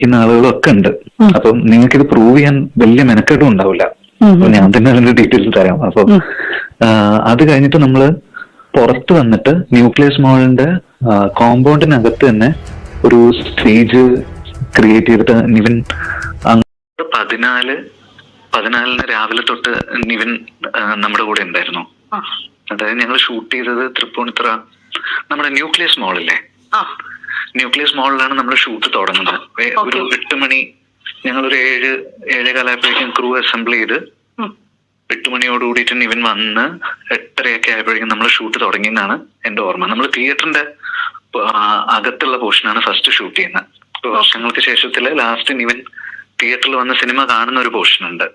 ഇന്ന ആളുകളൊക്കെ ഉണ്ട്. അപ്പം നിങ്ങൾക്ക് ഇത് പ്രൂവ് ചെയ്യാൻ വലിയ മെനക്കെട്ടും ഉണ്ടാവില്ല. അപ്പൊ ഞാൻ തന്നെ അതിന്റെ ഡീറ്റെയിൽസ് തരാം. അപ്പൊ അത് കഴിഞ്ഞിട്ട് നമ്മൾ പുറത്ത് വന്നിട്ട് ന്യൂക്ലിയസ് മോളിന്റെ കോമ്പൗണ്ടിനകത്ത് തന്നെ ഒരു സ്റ്റേജ് ക്രിയേറ്റ് ചെയ്തിട്ട് നിവിൻ പതിനാല് പതിനാലിന് രാവിലെ തൊട്ട് നിവിൻ നമ്മുടെ കൂടെ ഉണ്ടായിരുന്നു. അതായത് ഞങ്ങൾ ഷൂട്ട് ചെയ്തത് തൃപ്പൂണിത്തുറ നമ്മുടെ ന്യൂക്ലിയസ് മോളില്ലേ ആ. ന്യൂക്ലിയസ് മോളിലാണ് നമ്മൾ ഷൂട്ട് തുടങ്ങുന്നത്. ഒരു എട്ട് മണി ഞങ്ങൾ ഒരു ഏഴ് ഏഴ് കാലമായപ്പോഴേക്കും ക്രൂ അസംബിൾ ചെയ്ത്. എട്ട് മണിയോട് കൂടിയിട്ട് ഇവൻ വന്ന് എട്ടരയൊക്കെ ആയപ്പോഴേക്കും നമ്മൾ ഷൂട്ട് തുടങ്ങിയെന്നാണ് എന്റെ ഓർമ്മ. നമ്മൾ തിയേറ്ററിന്റെ അകത്തുള്ള പോർഷനാണ് ഫസ്റ്റ് ഷൂട്ട് ചെയ്യുന്നത്. വർഷങ്ങൾക്ക് ശേഷത്തിൽ ലാസ്റ്റ് ഇവൻ തിയേറ്ററിൽ വന്ന് സിനിമ കാണുന്ന ഒരു പോർഷൻ ഉണ്ട്.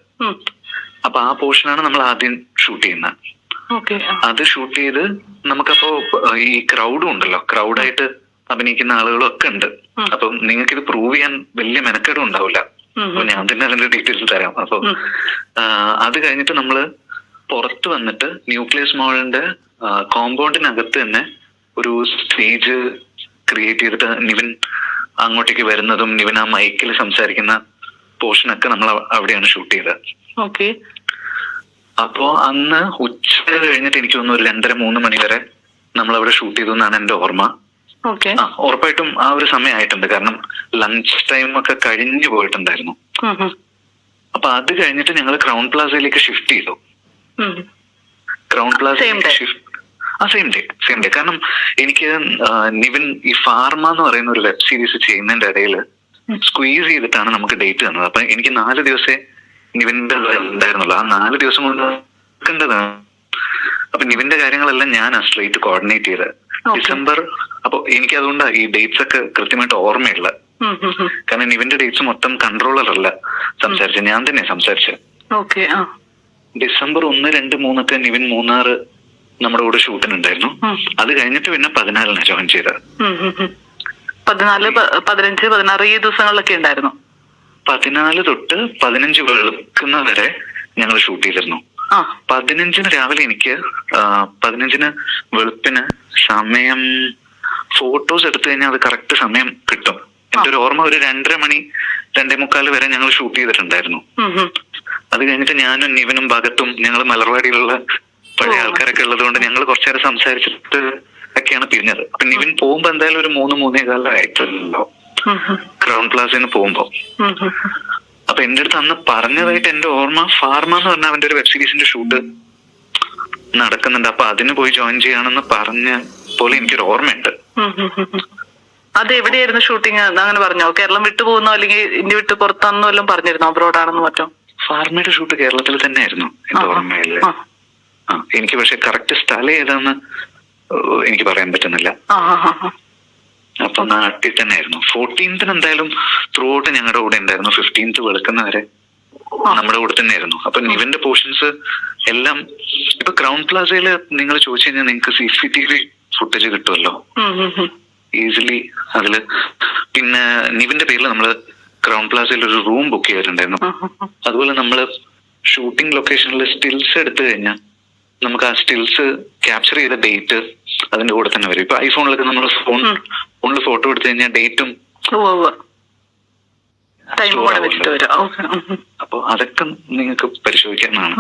അപ്പൊ ആ പോർഷനാണ് നമ്മൾ ആദ്യം ഷൂട്ട് ചെയ്യുന്നത്. അത് ഷൂട്ട് ചെയ്ത് നമുക്കപ്പോ ഈ ക്രൗഡും ഉണ്ടല്ലോ. ക്രൗഡായിട്ട് അഭിനയിക്കുന്ന ആളുകളും ഒക്കെ ഉണ്ട്. അപ്പം നിങ്ങൾക്ക് ഇത് പ്രൂവ് ചെയ്യാൻ വലിയ മെനക്കേടും ഉണ്ടാവില്ല. അപ്പൊ ഞാൻ തന്നെ അതിന്റെ ഡീറ്റെയിൽസ് തരാം. അപ്പൊ അത് കഴിഞ്ഞിട്ട് നമ്മൾ പുറത്ത് വന്നിട്ട് ന്യൂക്ലിയസ് മോളിന്റെ കോമ്പൗണ്ടിനകത്ത് തന്നെ ഒരു സ്റ്റേജ് ക്രിയേറ്റ് ചെയ്തിട്ട് നിവിൻ അങ്ങോട്ടേക്ക് വരുന്നതും നിവിൻ ആ മൈക്കിൽ സംസാരിക്കുന്ന പോർഷനൊക്കെ നമ്മൾ അവിടെയാണ് ഷൂട്ട് ചെയ്തത്. ഓക്കെ അപ്പോ അന്ന് ഉച്ച കഴിഞ്ഞിട്ട് എനിക്ക് തോന്നുന്നു ഒരു രണ്ടര മൂന്ന് മണി വരെ നമ്മൾ അവിടെ ഷൂട്ട് ചെയ്തു എന്നാണ് എന്റെ ഓർമ്മ. ആ ഉറപ്പായിട്ടും ആ ഒരു സമയമായിട്ടുണ്ട്. കാരണം ലഞ്ച് ടൈം ഒക്കെ കഴിഞ്ഞു പോയിട്ടുണ്ടായിരുന്നു. അപ്പൊ അത് കഴിഞ്ഞിട്ട് ഞങ്ങൾ ക്രൗൺ പ്ലാസയിലേക്ക് ഷിഫ്റ്റ് ചെയ്തു. ക്രൗൺ പ്ലാസ പ്ലാസയിലേക്ക് ഷിഫ്റ്റ് ആ സെയിം ഡേ സെയിം ഡേ കാരണം എനിക്ക് നിവിൻ ഈ ഫാർമ എന്ന് പറയുന്ന ഒരു വെബ് സീരീസ് ചെയ്യുന്നതിന്റെ ഇടയിൽ. സ്ക്വീസ് ചെയ്തിട്ടാണ് നമുക്ക് ഡേറ്റ് തന്നത്. അപ്പൊ എനിക്ക് നാല് ദിവസേ നിവിന്റെ ഉണ്ടായിരുന്നുള്ളൂ. ആ നാല് ദിവസം കൊണ്ട് കണ്ടതാണ് അപ്പൊ നിവിന്റെ കാര്യങ്ങളെല്ലാം ഞാൻ സ്ട്രേറ്റ് കോർഡിനേറ്റ് ചെയ്ത്. ഡിസംബർ അപ്പൊ എനിക്ക് അതുകൊണ്ട് ഈ ഡേറ്റ്സ് ഒക്കെ കൃത്യമായിട്ട് ഓർമ്മയില്ല. കാരണം ഇവന്റെ ഡേറ്റ്സ് മൊത്തം കൺട്രോളർ അല്ല സംസാരിച്ചത്. ഞാൻ തന്നെ സംസാരിച്ചത്. ആ. ഡിസംബർ ഒന്ന് രണ്ട് മൂന്നൊക്കെ നിവിൻ മൂന്നാറ് നമ്മുടെ കൂടെ ഷൂട്ടിനുണ്ടായിരുന്നു. ഉണ്ടായിരുന്നു അത് കഴിഞ്ഞിട്ട് പിന്നെ പതിനാലിനാണ് ജോയിൻ ചെയ്തത്. പതിനാല് പതിനഞ്ച് പതിനാറ് ഈ ദിവസങ്ങളിലൊക്കെ ഉണ്ടായിരുന്നു. പതിനാല് തൊട്ട് പതിനഞ്ച് വെളുക്കുന്ന വരെ ഞങ്ങൾ ഷൂട്ട് ചെയ്തിരുന്നു. പതിനഞ്ചിന് രാവിലെ എനിക്ക് പതിനഞ്ചിന് വെളുപ്പിന് സമയം ഫോട്ടോസ് എടുത്തു കഴിഞ്ഞാൽ അത് കറക്റ്റ് സമയം കിട്ടും എന്റെ ഒരു ഓർമ്മ ഒരു രണ്ടര മണി രണ്ടേ മുക്കാൽ വരെ ഞങ്ങൾ ഷൂട്ട് ചെയ്തിട്ടുണ്ടായിരുന്നു. അത് കഴിഞ്ഞിട്ട് ഞാനും നിവനും ഭഗത്തും ഞങ്ങൾ മലർവാടിയിലുള്ള പഴയ ആൾക്കാരൊക്കെ ഉള്ളത് കൊണ്ട് ഞങ്ങൾ കുറച്ചേരം സംസാരിച്ചിട്ട് ഒക്കെയാണ് പിരിഞ്ഞത് അപ്പൊ നിവിൻ പോകുമ്പോ എന്തായാലും ഒരു മൂന്ന് മൂന്നേ കാലമായിട്ടുണ്ടോ. ക്രൗൺ പ്ലാസിൽ നിന്ന് പോകുമ്പോ. അപ്പൊ എന്റെ അടുത്ത് അന്ന് പറഞ്ഞതായിട്ട് എന്റെ ഓർമ്മ ഫാർമ എന്ന് പറഞ്ഞ അവന്റെ ഒരു വെബ് സീരീസിന്റെ ഷൂട്ട് നടക്കുന്നുണ്ട് അപ്പൊ അതിന് പോയി ജോയിൻ ചെയ്യാണെന്ന് പറഞ്ഞ പോലെ എനിക്കൊരു ഓർമ്മയുണ്ട്. അത് എവിടെയായിരുന്നു ഷൂട്ടിങ് അങ്ങനെ പറഞ്ഞോ? കേരളം വിട്ടു പോകുന്നോ അല്ലെങ്കിൽ ഇന്ത്യ വിട്ട് പുറത്താണെന്നോ എല്ലാം പറഞ്ഞിരുന്നോ? അബ്രോഡ് ആണെന്ന് മറ്റോ? ഫാർമയുടെ ഷൂട്ട് കേരളത്തിൽ തന്നെയായിരുന്നു എന്റെ ആ. ഓർമ്മയിൽ ആ. ആ എനിക്ക് പക്ഷെ കറക്റ്റ് സ്ഥലം ഏതാന്ന് എനിക്ക് പറയാൻ പറ്റുന്നില്ല. അപ്പൊ നാട്ടിൽ തന്നെ ആയിരുന്നു ഫോർട്ടീൻത്തിന് എന്തായാലും ത്രൂ ഔട്ട് ഞങ്ങളുടെ കൂടെ ഉണ്ടായിരുന്നു. ഫിഫ്റ്റീൻത്ത് വെളുക്കുന്ന വരെ. നമ്മുടെ കൂടെ തന്നെ ആയിരുന്നു അപ്പൊ ഇവന്റെ പോർഷൻസ് എല്ലാം ഇപ്പൊ ക്രൗൺ പ്ലാസയിൽ നിങ്ങൾ ചോദിച്ചു കഴിഞ്ഞാൽ നിങ്ങൾക്ക് C C T V footage കിട്ടുമല്ലോ. ഈസിലി അതിൽ പിന്നെ നിവിന്റെ പേരിൽ നമ്മൾ ക്രൗൺ പ്ലാസയിൽ ഒരു റൂം ബുക്ക് ചെയ്തിട്ടുണ്ടായിരുന്നു. അതുപോലെ നമ്മൾ ഷൂട്ടിംഗ് ലൊക്കേഷനിൽ സ്റ്റിൽസ് എടുത്തു കഴിഞ്ഞാൽ നമുക്ക് ആ സ്റ്റിൽസ് ക്യാപ്ചർ ചെയ്ത ഡേറ്റ് അതിന്റെ കൂടെ തന്നെ വരും ഇപ്പൊ ഐഫോണിലൊക്കെ നമ്മൾ ഫോൺ. ഫോണിൽ ഫോട്ടോ എടുത്തു കഴിഞ്ഞാൽ ഡേറ്റും. അപ്പൊ അതൊക്കെ നിങ്ങൾക്ക് പരിശോധിക്കാനാണ്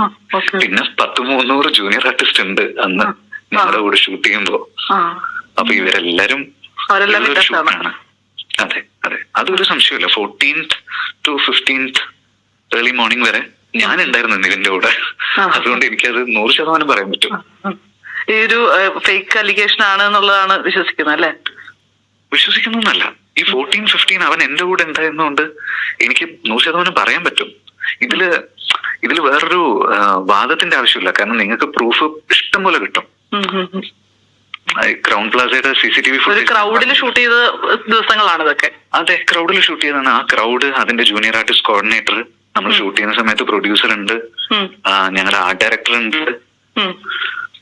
പിന്നെ പത്ത് മുന്നൂറ് ജൂനിയർ ആർട്ടിസ്റ്റ് ഉണ്ട് അന്ന്. ഞങ്ങളുടെ കൂടെ ഷൂട്ട് ആ. അപ്പൊ ഇവരെല്ലാരും. അതെ അതെ. അതൊരു സംശയമില്ല fourteenth to fifteenth early morning വരെ ഞാൻ ഉണ്ടായിരുന്നു നിവിന്റെ കൂടെ അതുകൊണ്ട് എനിക്കത് നൂറ് ശതമാനം പറയാൻ പറ്റും. ഈ ഒരു ഫേക്ക് അലിഗേഷൻ ആണ് എന്നുള്ളതാണ് വിശ്വസിക്കുന്നത് അല്ലേ? വിശ്വസിക്കുന്നൊന്നല്ല. ഈ ഫോർട്ടീൻ ഫിഫ്റ്റീൻ അവൻ എന്റെ കൂടെ ഉണ്ടായിരുന്നതുകൊണ്ട് എനിക്ക് നൂറ് ശതമാനം പറയാൻ പറ്റും. ഇതിൽ ഇതിൽ വേറൊരു വാദത്തിന്റെ ആവശ്യമില്ല. കാരണം നിങ്ങൾക്ക് പ്രൂഫ് ഇഷ്ടം പോലെ കിട്ടും. ക്രൗൺ പ്ലാസയുടെ സി സി ടി വി ഒരു ക്രൗഡിൽ ഷൂട്ട് ചെയ്ത ദിവസങ്ങളാണ് ഇതൊക്കെ. അതെ ക്രൗഡിൽ ഷൂട്ട് ചെയ്തതാണ്. ആ ക്രൗഡ് അതിന്റെ ജൂനിയർ ആർട്ടിസ്റ്റ് കോർഡിനേറ്റർ നമ്മൾ ഷൂട്ട് ചെയ്യുന്ന സമയത്ത് പ്രൊഡ്യൂസർ ഉണ്ട്. ഞങ്ങളുടെ ആർട്ട് ഡയറക്ടർ ഉണ്ട്.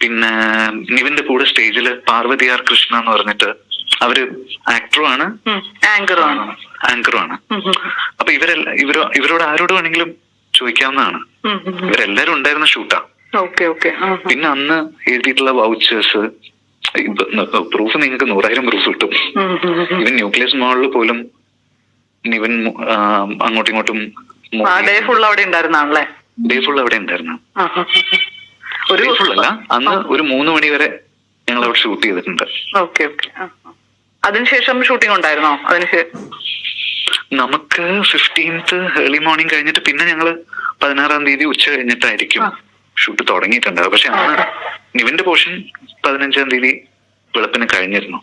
പിന്നെ നിവിന്റെ കൂടെ സ്റ്റേജിൽ പാർവതി ആർ കൃഷ്ണ എന്ന് പറഞ്ഞിട്ട് അവർ ആക്ടറും ആണ്. ആങ്കറും ആണ്. ആങ്കറും ആണ്. അപ്പൊ ഇവരെല്ലാം ഇവരോ ഇവരോട് ആരോട് വേണമെങ്കിലും ചോദിക്കാവുന്നതാണ്. ഇവരെല്ലാരും ഉണ്ടായിരുന്ന ഷൂട്ടാ. പിന്നെ അന്ന് എഴുതിയിട്ടുള്ള വൗച്ചേഴ്സ് പ്രൂഫ് നിങ്ങൾക്ക് നൂറായിരം പ്രൂഫ് കിട്ടും. ഇവൻ ന്യൂക്ലിയസ് മോളിൽ പോലും ഇവൻ അങ്ങോട്ടും ഇങ്ങോട്ടും ഡേ ഫുൾ അവിടെ ഉണ്ടായിരുന്നാണല്ലേ? ഡേ ഫുൾ അവിടെ ഉണ്ടായിരുന്നു. ഒരു അല്ല അന്ന് ഒരു മൂന്ന് മണി വരെ ഞങ്ങൾ അവിടെ ഷൂട്ട് ചെയ്തിട്ടുണ്ട്. Okay okay. അതിനുശേഷം ഷൂട്ടിംഗ് ഉണ്ടായിരുന്നോ? അതിനുശേഷം നമുക്ക് ഫിഫ്റ്റീൻത്ത് ഏർലി മോർണിംഗ് കഴിഞ്ഞിട്ട് പിന്നെ ഞങ്ങൾ പതിനാറാം തീയതി ഉച്ച കഴിഞ്ഞിട്ടായിരിക്കും. ഷൂട്ട് തുടങ്ങിയിട്ടുണ്ട്. പക്ഷെ അന്ന് നിവിന്റെ പോർഷൻ പതിനഞ്ചാം തീയതി വെളുപ്പിന് കഴിഞ്ഞിരുന്നു.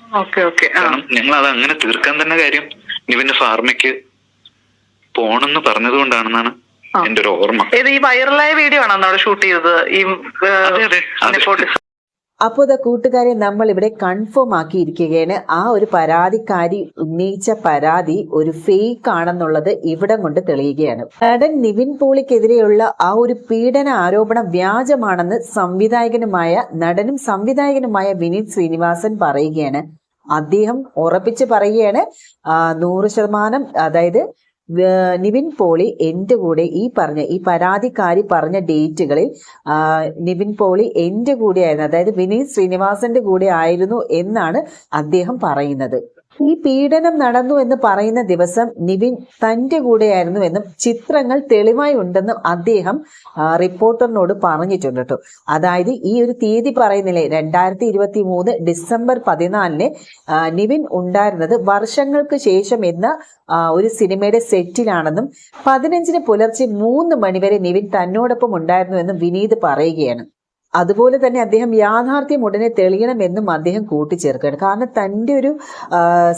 കാരണം ഞങ്ങൾ അത് അങ്ങനെ തീർക്കാൻ തന്നെ കാര്യം നിവിന്റെ ഫാർമയ്ക്ക് പോണെന്ന് പറഞ്ഞതുകൊണ്ടാണെന്നാണ്. എന്റെ ഒരു ഓർമ്മ. ഏത് ഈ വൈറലായ വീഡിയോ ആണോ ഷൂട്ട് ചെയ്തത്? ഈ അപ്പോൾ ഇതാ കൂട്ടുകാരെ നമ്മൾ ഇവിടെ കൺഫേം ആക്കിയിരിക്കുകയാണ്. ആ ഒരു പരാതിക്കാരി ഉന്നയിച്ച പരാതി ഒരു ഫേക്ക് ആണെന്നുള്ളത് ഇവിടം കൊണ്ട് തെളിയുകയാണ്. നടൻ നിവിൻ പോളിക്കെതിരെയുള്ള ആ ഒരു പീഡന ആരോപണം വ്യാജമാണെന്ന് സംവിധായകനുമായ നടനും സംവിധായകനുമായ വിനീത് ശ്രീനിവാസൻ പറയുകയാണ്. അദ്ദേഹം ഉറപ്പിച്ച് പറയുകയാണ് നൂറ് ശതമാനം അതായത് നിവിൻ പോളി എന്റെ കൂടെ ഈ പറഞ്ഞ ഈ പരാതിക്കാരി പറഞ്ഞ ഡേറ്റുകളിൽ നിവിൻ പോളി എന്റെ കൂടെ ആയിരുന്നു അതായത് വിനീത് ശ്രീനിവാസന്റെ കൂടെ ആയിരുന്നു എന്നാണ് അദ്ദേഹം പറയുന്നത്. ഈ പീഡനം നടന്നു എന്ന് പറയുന്ന ദിവസം നിവിൻ തന്റെ കൂടെയായിരുന്നു എന്നും ചിത്രങ്ങൾ തെളിവായി ഉണ്ടെന്നും അദ്ദേഹം റിപ്പോർട്ടറിനോട് പറഞ്ഞിട്ടുണ്ട് കേട്ടോ. അതായത് ഈ ഒരു തീയതി പറയുന്നില്ലേ രണ്ടായിരത്തി ഇരുപത്തി മൂന്ന് ഡിസംബർ പതിനാലിന് നിവിൻ ഉണ്ടായിരുന്നത് വർഷങ്ങൾക്ക് ശേഷം എന്ന ഒരു സിനിമയുടെ സെറ്റിലാണെന്നും പതിനഞ്ചിന് പുലർച്ചെ മൂന്ന് മണിവരെ നിവിൻ തന്നോടൊപ്പം ഉണ്ടായിരുന്നു എന്നും വിനീത് പറയുകയാണ്. അതുപോലെ തന്നെ അദ്ദേഹം യാഥാർത്ഥ്യം ഉടനെ തെളിയണമെന്നും അദ്ദേഹം കൂട്ടിച്ചേർക്കുകയാണ്. കാരണം തന്റെ ഒരു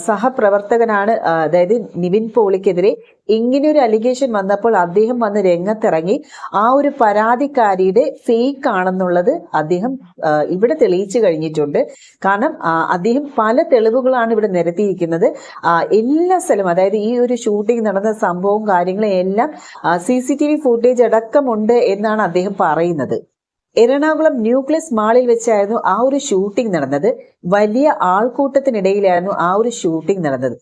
സഹപ്രവർത്തകനാണ് അതായത് നിവിൻ പോളിക്കെതിരെ ഇങ്ങനെ ഒരു അലിഗേഷൻ വന്നപ്പോൾ അദ്ദേഹം വന്ന് രംഗത്തിറങ്ങി. ആ ഒരു പരാതിക്കാരിയുടെ ഫേക്ക് ആണെന്നുള്ളത് അദ്ദേഹം ഇവിടെ തെളിയിച്ചു കഴിഞ്ഞിട്ടുണ്ട്. കാരണം അദ്ദേഹം പല തെളിവുകളാണ് ഇവിടെ നിരത്തിയിരിക്കുന്നത്. എല്ലാ സ്ഥലവും അതായത് ഈ ഒരു ഷൂട്ടിംഗ് നടന്ന സംഭവവും കാര്യങ്ങളും എല്ലാം C C T V footage അടക്കമുണ്ട് എന്നാണ് അദ്ദേഹം പറയുന്നത്. എറണാകുളം ന്യൂക്ലിയസ് മാളിൽ വെച്ചായിരുന്നു ആ ഒരു ഷൂട്ടിംഗ് നടന്നത്. വലിയ ആൾക്കൂട്ടത്തിനിടയിലായിരുന്നു ആ ഒരു ഷൂട്ടിംഗ് നടന്നത്.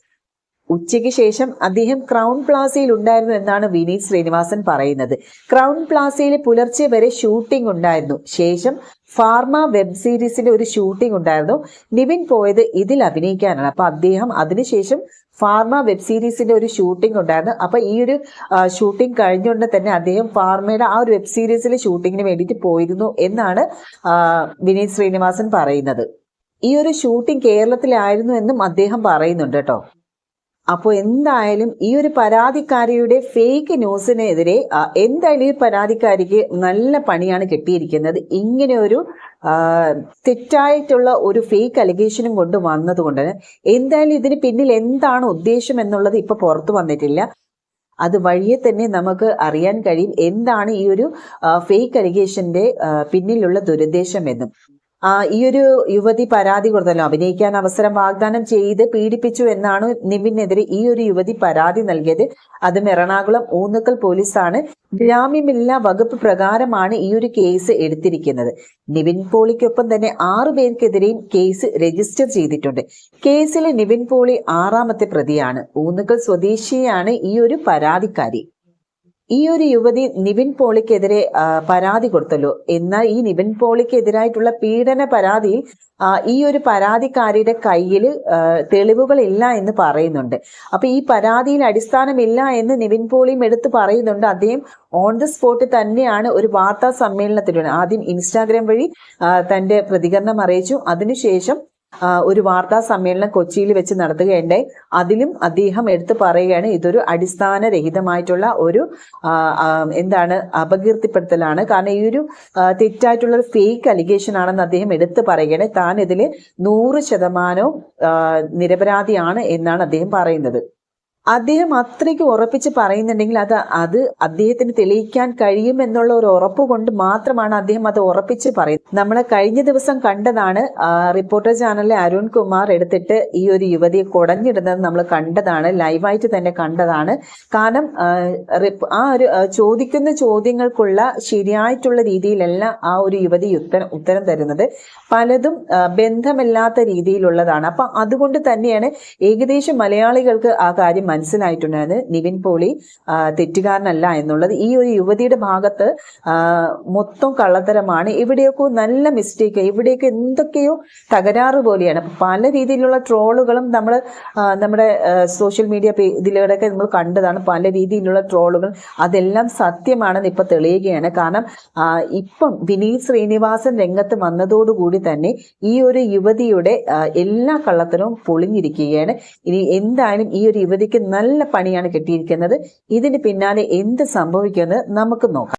ഉച്ചയ്ക്ക് ശേഷം അദ്ദേഹം ക്രൗൺ പ്ലാസയിൽ ഉണ്ടായിരുന്നു എന്നാണ് വിനീത് ശ്രീനിവാസൻ പറയുന്നത്. ക്രൗൺ പ്ലാസയിൽ പുലർച്ചെ വരെ ഷൂട്ടിംഗ് ഉണ്ടായിരുന്നു. ശേഷം ഫാർമ വെബ് സീരീസിന്റെ ഒരു ഷൂട്ടിംഗ് ഉണ്ടായിരുന്നു. നിവിൻ പോയത് ഇതിൽ അഭിനയിക്കാനാണ്. അപ്പൊ അദ്ദേഹം അതിനുശേഷം ഫാർമ വെബ് സീരീസിന്റെ ഒരു ഷൂട്ടിംഗ് ഉണ്ടായിരുന്നു. അപ്പൊ ഈ ഒരു ഷൂട്ടിംഗ് കഴിഞ്ഞുകൊണ്ട് തന്നെ അദ്ദേഹം ഫാർമയുടെ ആ ഒരു വെബ് സീരീസിലെ ഷൂട്ടിങ്ങിന് വേണ്ടിയിട്ട് പോയിരുന്നു എന്നാണ് വിനീത് ശ്രീനിവാസൻ പറയുന്നത്. ഈ ഒരു ഷൂട്ടിംഗ് കേരളത്തിലായിരുന്നു എന്നും അദ്ദേഹം പറയുന്നുണ്ട് കേട്ടോ. അപ്പോൾ എന്തായാലും ഈ ഒരു പരാതിക്കാരിയുടെ ഫേക്ക് ന്യൂസിനെതിരെ എന്തായാലും ഈ പരാതിക്കാരിക്ക് നല്ല പണിയാണ് കിട്ടിയിരിക്കുന്നത്. ഇങ്ങനെ ഒരു തെറ്റായിട്ടുള്ള ഒരു ഫേക്ക് അലിഗേഷനും കൊണ്ട് വന്നതുകൊണ്ട് എന്തായാലും ഇതിന് പിന്നിൽ എന്താണ് ഉദ്ദേശം എന്നുള്ളത് ഇപ്പൊ പുറത്തു വന്നിട്ടില്ല. അത് വഴിയെ തന്നെ നമുക്ക് അറിയാൻ കഴിയും. എന്താണ് ഈ ഒരു ഫേക്ക് അലിഗേഷന്റെ പിന്നിലുള്ള ദുരുദ്ദേശം എന്നും. ഈ ഒരു യുവതി പരാതി കൊടുത്തല്ലോ. അഭിനയിക്കാൻ അവസരം വാഗ്ദാനം ചെയ്ത് പീഡിപ്പിച്ചു എന്നാണ് നിവിനെതിരെ ഈ ഒരു യുവതി പരാതി നൽകിയത്. അതും എറണാകുളം ഊന്നുക്കൽ പോലീസാണ്. ജാമ്യമില്ലാ വകുപ്പ് പ്രകാരമാണ് ഈ ഒരു കേസ് എടുത്തിരിക്കുന്നത്. നിവിൻ പോളിക്കൊപ്പം തന്നെ ആറു പേർക്കെതിരെയും കേസ് രജിസ്റ്റർ ചെയ്തിട്ടുണ്ട്. കേസിലെ നിവിൻ പോളി ആറാമത്തെ പ്രതിയാണ്. ഊന്നുക്കൽ സ്വദേശിയാണ് ഈ ഒരു പരാതിക്കാരി. ഈ ഒരു യുവതി നിവിൻ പോളിക്കെതിരെ പരാതി കൊടുത്തല്ലോ. എന്നാൽ ഈ നിവിൻ പോളിക്കെതിരായിട്ടുള്ള പീഡന പരാതി ഈ ഒരു പരാതിക്കാരിയുടെ കയ്യിൽ തെളിവുകൾ ഇല്ല എന്ന് പറയുന്നുണ്ട്. അപ്പൊ ഈ പരാതിയിൽ അടിസ്ഥാനമില്ല എന്ന് നിവിൻ പോളിയും എടുത്ത് പറയുന്നുണ്ട്. അദ്ദേഹം ഓൺ ദ സ്പോട്ട് തന്നെയാണ് ഒരു വാർത്താ സമ്മേളനത്തിലൂടെ ആദ്യം ഇൻസ്റ്റാഗ്രാം വഴി തന്റെ പ്രതികരണം അറിയിച്ചു. അതിനുശേഷം ഒരു വാർത്താ സമ്മേളനം കൊച്ചിയിൽ വെച്ച് നടത്തുകയുണ്ടായി. അതിലും അദ്ദേഹം എടുത്തു പറയുകയാണ് ഇതൊരു അടിസ്ഥാനരഹിതമായിട്ടുള്ള ഒരു എന്താണ് അപകീർത്തിപ്പെടുത്തലാണ്. കാരണം ഈ ഒരു തെറ്റായിട്ടുള്ള ഒരു ഫേക്ക് അലിഗേഷൻ ആണെന്ന് അദ്ദേഹം എടുത്തു പറയുകയാണ്. താൻ ഇതിൽ നൂറ് ശതമാനവും നിരപരാധിയാണ് എന്നാണ് അദ്ദേഹം പറയുന്നത്. അദ്ദേഹം അത്രയ്ക്ക് ഉറപ്പിച്ച് പറയുന്നുണ്ടെങ്കിൽ അത് അത് അദ്ദേഹത്തിന് തെളിയിക്കാൻ കഴിയും എന്നുള്ള ഒരു ഉറപ്പ് കൊണ്ട് മാത്രമാണ് അദ്ദേഹം അത് ഉറപ്പിച്ച് പറയുന്നത്. നമ്മൾ കഴിഞ്ഞ ദിവസം കണ്ടതാണ് റിപ്പോർട്ടർ ചാനലിലെ അരുൺ കുമാർ എടുത്തിട്ട് ഈ ഒരു യുവതിയെ കുടഞ്ഞിടുന്നത് നമ്മൾ കണ്ടതാണ് ലൈവായിട്ട് തന്നെ കണ്ടതാണ്. കാരണം ആ, ഒരു ചോദിക്കുന്ന ചോദ്യങ്ങൾക്കുള്ള ശരിയായിട്ടുള്ള രീതിയിലല്ല ആ ഒരു യുവതി ഉത്തരം ഉത്തരം തരുന്നത്. പലതും ബന്ധമല്ലാത്ത രീതിയിലുള്ളതാണ്. അപ്പൊ അതുകൊണ്ട് തന്നെയാണ് ഏകദേശം മലയാളികൾക്ക് ആ കാര്യം മനസ്സിലായിട്ടുണ്ടായിരുന്നു നിവിൻ പോളി തെറ്റുകാരനല്ല എന്നുള്ളത് ഈ ഒരു യുവതിയുടെ ഭാഗത്ത് മൊത്തം കള്ളത്തരമാണ്. എവിടെയൊക്കെ നല്ല മിസ്റ്റേക്ക് എവിടെയൊക്കെ എന്തൊക്കെയോ തകരാറ് പോലെയാണ്. പല രീതിയിലുള്ള ട്രോളുകളും നമ്മൾ നമ്മുടെ സോഷ്യൽ മീഡിയ ഇതിലൂടെയൊക്കെ നമ്മൾ കണ്ടതാണ്. പല രീതിയിലുള്ള ട്രോളുകൾ. അതെല്ലാം സത്യമാണെന്ന് ഇപ്പൊ തെളിയുകയാണ്. കാരണം ഇപ്പം വിനീത് ശ്രീനിവാസൻ രംഗത്ത് വന്നതോടുകൂടി തന്നെ ഈ ഒരു യുവതിയുടെ എല്ലാ കള്ളത്തരവും പൊളിഞ്ഞിരിക്കുകയാണ്. ഇനി എന്തായാലും ഈ ഒരു യുവതിക്ക് നല്ല പണിയാണ് കിട്ടിയിരിക്കുന്നത്. ഇതിന് പിന്നാലെ എന്ത് സംഭവിക്കുമെന്ന് നമുക്ക് നോക്കാം.